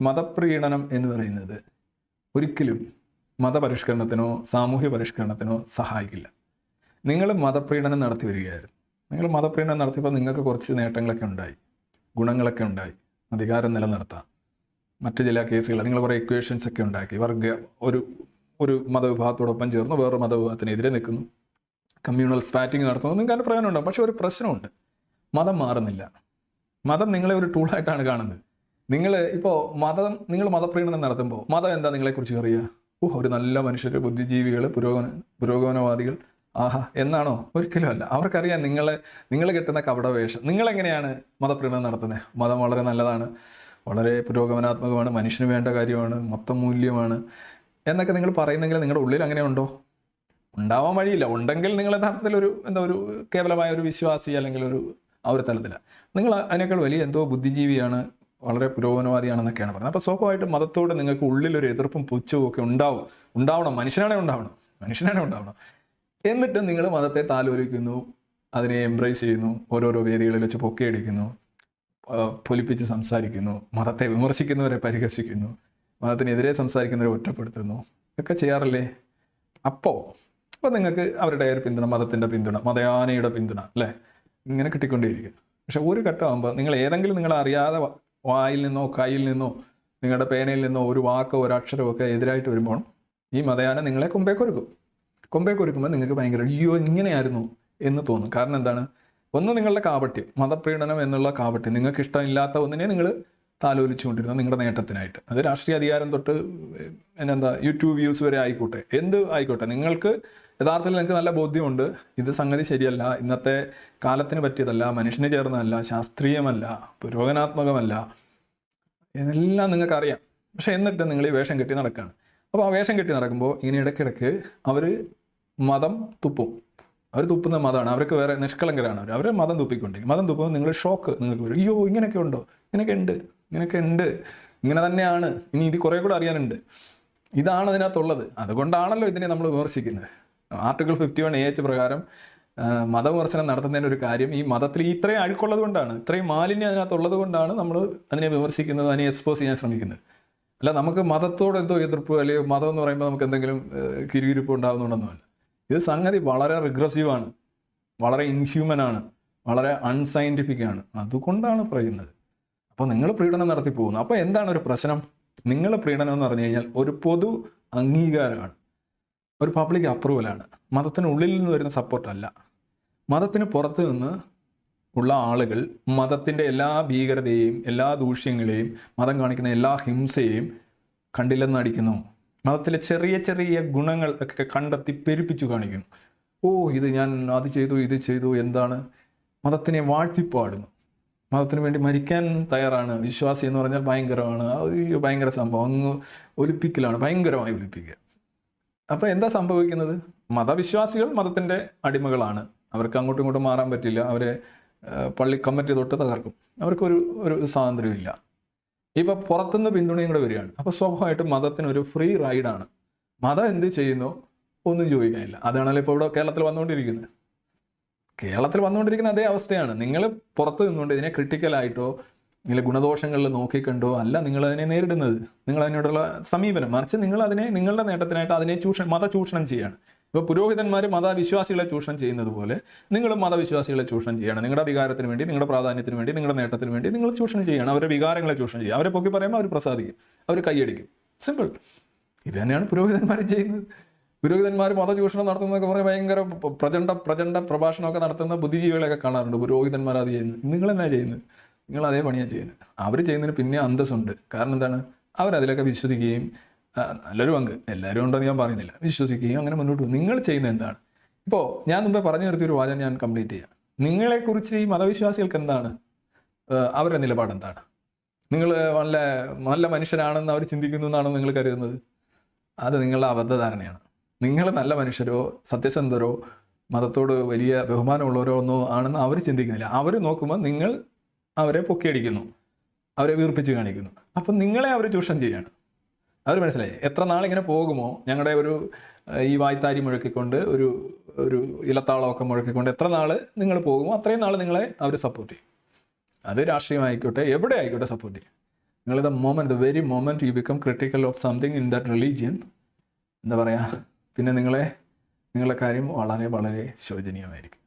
മതപ്രീണനം എന്ന് പറയുന്നത് ഒരിക്കലും മതപരിഷ്കരണത്തിനോ സാമൂഹ്യ പരിഷ്കരണത്തിനോ സഹായിക്കില്ല. നിങ്ങൾ മതപ്രീണനം നടത്തി വരികയായിരുന്നു. നിങ്ങൾ മതപ്രീണനം നടത്തിയപ്പോൾ നിങ്ങൾക്ക് കുറച്ച് നേട്ടങ്ങളൊക്കെ ഉണ്ടായി. ഗുണങ്ങളൊക്കെ ഉണ്ടായി. അധികാരം നിലനിർത്താം. മറ്റു ചില കേസുകൾ നിങ്ങൾ കുറേ ഇക്വേഷൻസ് ഒക്കെ ഉണ്ടാക്കി. വർഗ ഒരു ഒരു മതവിഭാഗത്തോടൊപ്പം ചേർന്ന് വേറൊരു മതവിഭാഗത്തിനെതിരെ നിൽക്കുന്നു. കമ്മ്യൂണൽ സ്പാറ്റിംഗ് നടത്തുന്നു. നിങ്ങൾക്ക് അതിന്റെ പ്രയോജനം ഉണ്ടാകും പക്ഷേ ഒരു പ്രശ്നമുണ്ട്. മതം മാറുന്നില്ല. മതം നിങ്ങളെ ഒരു ടൂളായിട്ടാണ് കാണുന്നത്. നിങ്ങൾ ഇപ്പോൾ മതം നിങ്ങൾ മതപ്രീണനം നടത്തുമ്പോൾ മതം എന്താ നിങ്ങളെക്കുറിച്ച് അറിയുക ഓ ഒരു നല്ല മനുഷ്യർ ബുദ്ധിജീവികൾ പുരോഗമന പുരോഗമനവാദികൾ. ആഹാ എന്നാണോ? ഒരിക്കലും അല്ല. അവർക്കറിയാം നിങ്ങളെ നിങ്ങൾ കെട്ടുന്ന കപടവേഷം. നിങ്ങളെങ്ങനെയാണ് മതപ്രീണനം നടത്തുന്നത് മതം വളരെ നല്ലതാണ്. വളരെ പുരോഗമനാത്മകമാണ്. മനുഷ്യന് വേണ്ട കാര്യമാണ്. മൊത്തം മൂല്യമാണ്. എന്നൊക്കെ നിങ്ങൾ പറയുന്നെങ്കിൽ നിങ്ങളുടെ ഉള്ളിൽ അങ്ങനെ ഉണ്ടോ? ഉണ്ടാവാൻ വഴിയില്ല. ഉണ്ടെങ്കിൽ നിങ്ങൾ യഥാർത്ഥത്തിൽ ഒരു എന്താ ഒരു കേവലമായ ഒരു വിശ്വാസി അല്ലെങ്കിൽ ഒരു ആ ഒരു തലത്തിലാണ് നിങ്ങൾ അതിനേക്കാൾ വലിയ എന്തോ ബുദ്ധിജീവിയാണ് വളരെ പുരോഗമനവാദിയാണെന്നൊക്കെയാണ് പറയുന്നത് അപ്പോൾ സ്വാഭാവികമായിട്ടും മതത്തോട് നിങ്ങൾക്ക് ഉള്ളിലൊരു എതിർപ്പും പുച്ഛവും ഒക്കെ ഉണ്ടാവും. ഉണ്ടാവണം. മനുഷ്യനാണേ ഉണ്ടാവണം. മനുഷ്യനാണേ ഉണ്ടാവണം. എന്നിട്ട് നിങ്ങൾ മതത്തെ താലോലിക്കുന്നു. അതിനെ എംബ്രേസ് ചെയ്യുന്നു. ഓരോരോ വേദികളിൽ വെച്ച് പൊക്കിയടിക്കുന്നു. പൊലിപ്പിച്ച് സംസാരിക്കുന്നു. മതത്തെ വിമർശിക്കുന്നവരെ പരിഹസിക്കുന്നു. മതത്തിനെതിരെ സംസാരിക്കുന്നവരെ ഒറ്റപ്പെടുത്തുന്നു. ഒക്കെ ചെയ്യാറല്ലേ? അപ്പോൾ അപ്പോൾ നിങ്ങൾക്ക് അവരുടെ ഒരു പിന്തുണ മതത്തിന്റെ പിന്തുണ മതയാനയുടെ പിന്തുണ അല്ലേ? ഇങ്ങനെ കിട്ടിക്കൊണ്ടേയിരിക്കും പക്ഷെ ഒരു ഘട്ടമാകുമ്പോൾ നിങ്ങൾ ഏതെങ്കിലും നിങ്ങൾ അറിയാതെ വായിൽ നിന്നോ കയ്യിൽ നിന്നോ നിങ്ങളുടെ പേനയിൽ നിന്നോ ഒരു വാക്കോ ഒരു അക്ഷരമോ ഒക്കെ എതിരായിട്ട് വരുമ്പോൾ ഈ മതയാനം നിങ്ങളെ കൊമ്പേ കൊരുക്കും നിങ്ങൾക്ക് ഭയങ്കര അയ്യോ ഇങ്ങനെയായിരുന്നു എന്ന് തോന്നും. കാരണം എന്താണ്? ഒന്ന് നിങ്ങളുടെ കാപട്യം മതപ്രീണനം എന്നുള്ള കാപട്യം. നിങ്ങൾക്ക് ഇഷ്ടമില്ലാത്ത ഒന്നിനെ നിങ്ങൾ താലോലിച്ചുകൊണ്ടിരുന്നു നിങ്ങളുടെ നേട്ടത്തിനായിട്ട്. അത് രാഷ്ട്രീയ അധികാരം തൊട്ട് എന്നെന്താ യൂട്യൂബ് വ്യൂസ് വരെ ആയിക്കോട്ടെ. എന്ത് ആയിക്കോട്ടെ. നിങ്ങൾക്ക് യഥാർത്ഥത്തിൽ നിങ്ങൾക്ക് നല്ല ബോധ്യമുണ്ട്. ഇത് സംഗതി ശരിയല്ല. ഇന്നത്തെ കാലത്തിന് പറ്റിയതല്ല. മനുഷ്യന് ചേർന്നതല്ല. ശാസ്ത്രീയമല്ല. പുരോഗനാത്മകമല്ല. എന്നെല്ലാം നിങ്ങൾക്കറിയാം. പക്ഷെ എന്നിട്ട് നിങ്ങൾ ഈ വേഷം കെട്ടി നടക്കുകയാണ് അപ്പോൾ ആ വേഷം കെട്ടി നടക്കുമ്പോൾ ഇങ്ങനെ ഇടയ്ക്കിടയ്ക്ക് അവർ മതം തുപ്പും. അവർ തുപ്പുന്ന മതമാണ്. അവർക്ക് വേറെ നിഷ്കളങ്കരാണ് അവർ. അവർ മതം തുപ്പിക്കൊണ്ടിരിക്കും. മതം തുപ്പുമ്പോൾ നിങ്ങൾ ഷോക്ക് നിങ്ങൾക്ക് വരും. അയ്യോ ഇങ്ങനെയൊക്കെ ഉണ്ടോ? ഇങ്ങനെയൊക്കെ ഉണ്ട്. ഇങ്ങനെയൊക്കെ ഉണ്ട് ഇങ്ങനെ തന്നെയാണ്. ഇനി ഇത് കുറേ കൂടെ അറിയാനുണ്ട്. ഇതാണ് അതിനകത്തുള്ളത്. അതുകൊണ്ടാണല്ലോ ഇതിനെ നമ്മൾ വിമർശിക്കുന്നത്. Article fifty one A H പ്രകാരം മതവിമർശനം നടത്തുന്നതിന്റെ ഒരു കാര്യം ഈ മതത്തിൽ ഇത്രയും അഴുക്കുള്ളത് കൊണ്ടാണ് ഇത്രയും മാലിന്യം അതിനകത്തുള്ളത് കൊണ്ടാണ് നമ്മൾ അതിനെ വിമർശിക്കുന്നത് അതിനെ എക്സ്പോസ് ചെയ്യാൻ ശ്രമിക്കുന്നത്. അല്ല നമുക്ക് മതത്തോട് എന്തോ എതിർപ്പ് അല്ലെങ്കിൽ മതം എന്ന് പറയുമ്പോൾ നമുക്ക് എന്തെങ്കിലും കിരികിരിപ്പ് ഉണ്ടാകുന്നുണ്ടെന്നല്ല ഇത് സംഗതി വളരെ റിഗ്രസീവാണ് വളരെ ഇൻഹ്യൂമൻ ആണ്. വളരെ അൺസയന്റിഫിക് ആണ്. അതുകൊണ്ടാണ് പറയുന്നത്. അപ്പോൾ നിങ്ങൾ പ്രീണനം നടത്തി പോകുന്നു. അപ്പോൾ എന്താണ് ഒരു പ്രശ്നം? നിങ്ങൾ പ്രീണനം എന്ന് പറഞ്ഞു കഴിഞ്ഞാൽ ഒരു പൊതു അംഗീകാരമാണ്. ഒരു പബ്ലിക് അപ്രൂവലാണ് മതത്തിനുള്ളിൽ നിന്ന് വരുന്ന സപ്പോർട്ടല്ല മതത്തിന് പുറത്ത് നിന്ന് ഉള്ള ആളുകൾ മതത്തിന്റെ എല്ലാ ഭീകരതയെയും എല്ലാ ദൂഷ്യങ്ങളെയും മതം കാണിക്കുന്ന എല്ലാ ഹിംസയെയും കണ്ടില്ലെന്ന് അടിക്കുന്നു മതത്തിലെ ചെറിയ ചെറിയ ഗുണങ്ങൾ ഒക്കെ കണ്ടെത്തി പെരുപ്പിച്ചു കാണിക്കുന്നു. ഓ ഇത് ഞാൻ അത് ചെയ്തു ഇത് ചെയ്തു എന്താണ്? മതത്തിനെ വാഴ്ത്തിപ്പാടുന്നു. മതത്തിന് വേണ്ടി മരിക്കാൻ തയ്യാറാണ്. വിശ്വാസി എന്ന് പറഞ്ഞാൽ ഭയങ്കരമാണ്. അയ്യോ ഭയങ്കര സംഭവം. അങ്ങ് ഒലിപ്പിക്കലാണ്. ഭയങ്കരമായി ഒലിപ്പിക്കുക. അപ്പോൾ എന്താ സംഭവിക്കുന്നത്? മതവിശ്വാസികൾ മതത്തിന്റെ അടിമകളാണ്. അവർക്ക് അങ്ങോട്ടും ഇങ്ങോട്ടും മാറാൻ പറ്റില്ല. അവരെ പള്ളി കമ്മിറ്റി തൊട്ട് തകർക്കും. അവർക്കൊരു ഒരു സ്വാതന്ത്ര്യമില്ല ഇപ്പം പുറത്തുനിന്ന് പിന്തുണയും കൂടെ വരികയാണ്. അപ്പോൾ സ്വാഭാവികമായിട്ടും മതത്തിന് ഒരു ഫ്രീ റൈഡാണ്. മതം എന്ത് ചെയ്യുന്നു? ഒന്നും ചോദിക്കാനില്ല. അതാണല്ലോ ഇപ്പോൾ ഇവിടെ കേരളത്തിൽ വന്നുകൊണ്ടിരിക്കുന്നത്. കേരളത്തിൽ വന്നുകൊണ്ടിരിക്കുന്ന അതേ അവസ്ഥയാണ്. നിങ്ങൾ പുറത്ത് നിന്നുകൊണ്ട് ഇതിനെ ക്രിട്ടിക്കലായിട്ടോ നിങ്ങൾ ഗുണദോഷങ്ങളിൽ നോക്കിക്കണ്ടോ അല്ല നിങ്ങൾ അതിനെ നേരിടുന്നത്. നിങ്ങൾ അതിനോടുള്ള സമീപനം. മറിച്ച് നിങ്ങൾ അതിനെ നിങ്ങളുടെ നേട്ടത്തിനായിട്ട് അതിനെ ചൂഷണം മത ചൂഷണം ചെയ്യാണ്. ഇപ്പോൾ പുരോഹിതന്മാർ മതവിശ്വാസികളെ ചൂഷണം ചെയ്യുന്നത് പോലെ നിങ്ങൾ മതവിശ്വാസികളെ ചൂഷണം ചെയ്യണം. നിങ്ങളുടെ അധികാരത്തിന് വേണ്ടി നിങ്ങളുടെ പ്രാധാന്യത്തിന് വേണ്ടി നിങ്ങളുടെ നേട്ടത്തിന് വേണ്ടി നിങ്ങൾ ചൂഷണം ചെയ്യണം. അവരുടെ വികാരങ്ങളെ ചൂഷണം ചെയ്യുക അവരെ പൊക്കി പറയുമ്പോൾ അവർ പ്രസാദിക്കും. അവർ കൈയടിക്കും. സിമ്പിൾ. ഇത് തന്നെയാണ് പുരോഹിതന്മാരും ചെയ്യുന്നത്. പുരോഹിതന്മാർ മതചൂഷണം നടത്തുന്നതൊക്കെ പറഞ്ഞ് ഭയങ്കര പ്രചണ്ഡ പ്രചണ്ഡ പ്രഭാഷണമൊക്കെ നടത്തുന്ന ബുദ്ധിജീവികളെയൊക്കെ കാണാറുണ്ട്. പുരോഹിതന്മാർ അത് ചെയ്യുന്നത്. നിങ്ങൾ എന്നാ ചെയ്യുന്നത്? നിങ്ങൾ അതേ പണിയാണ് ചെയ്യുന്നത്. അവർ ചെയ്യുന്നതിന് പിന്നെ അന്തസ്സുണ്ട്. കാരണം എന്താണ്? അവരതിലൊക്കെ വിശ്വസിക്കുകയും നല്ലൊരു പങ്ക്. എല്ലാവരും ഉണ്ടെന്ന് ഞാൻ പറയുന്നില്ല. വിശ്വസിക്കുകയും അങ്ങനെ മുന്നോട്ട് പോകും. നിങ്ങൾ ചെയ്യുന്നത് എന്താണ്? ഇപ്പോൾ ഞാൻ മുമ്പേ പറഞ്ഞു നിർത്തിയ ഒരു വാചകം ഞാൻ കംപ്ലീറ്റ് ചെയ്യാം. നിങ്ങളെക്കുറിച്ച് ഈ മതവിശ്വാസികൾക്ക് എന്താണ്? അവരുടെ നിലപാട് എന്താണ്? നിങ്ങൾ നല്ല നല്ല മനുഷ്യരാണെന്ന് അവർ ചിന്തിക്കുന്നു എന്നാണോ നിങ്ങൾ കരുതുന്നത്? അത് നിങ്ങളുടെ അബദ്ധധാരണയാണ്. നിങ്ങൾ നല്ല മനുഷ്യരോ സത്യസന്ധരോ മതത്തോട് വലിയ ബഹുമാനമുള്ളവരോ ഒന്നോ ആണെന്ന് അവർ ചിന്തിക്കുന്നില്ല. അവർ നോക്കുമ്പോൾ നിങ്ങൾ അവരെ പൊക്കിയടിക്കുന്നു. അവരെ വീർപ്പിച്ച് കാണിക്കുന്നു. അപ്പം നിങ്ങളെ അവർ ചൂഷണം ചെയ്യാണ്. അവർ മനസ്സിലായി. എത്ര നാളിങ്ങനെ പോകുമോ? ഞങ്ങളുടെ ഒരു ഈ വായ്ത്താരി മുഴക്കിക്കൊണ്ട് ഒരു ഒരു ഇലത്താളമൊക്കെ മുഴക്കിക്കൊണ്ട് എത്ര നാൾ നിങ്ങൾ പോകുമോ അത്രയും നാൾ നിങ്ങളെ അവർ സപ്പോർട്ട് ചെയ്യും. അത് രാഷ്ട്രീയമായിക്കോട്ടെ എവിടെ ആയിക്കോട്ടെ സപ്പോർട്ട് ചെയ്യും. നിങ്ങൾ the moment the very moment you become critical of something in that religion എന്താ പറയുക പിന്നെ നിങ്ങളെ നിങ്ങളുടെ കാര്യം വളരെ വളരെ ശോചനീയമായിരിക്കും.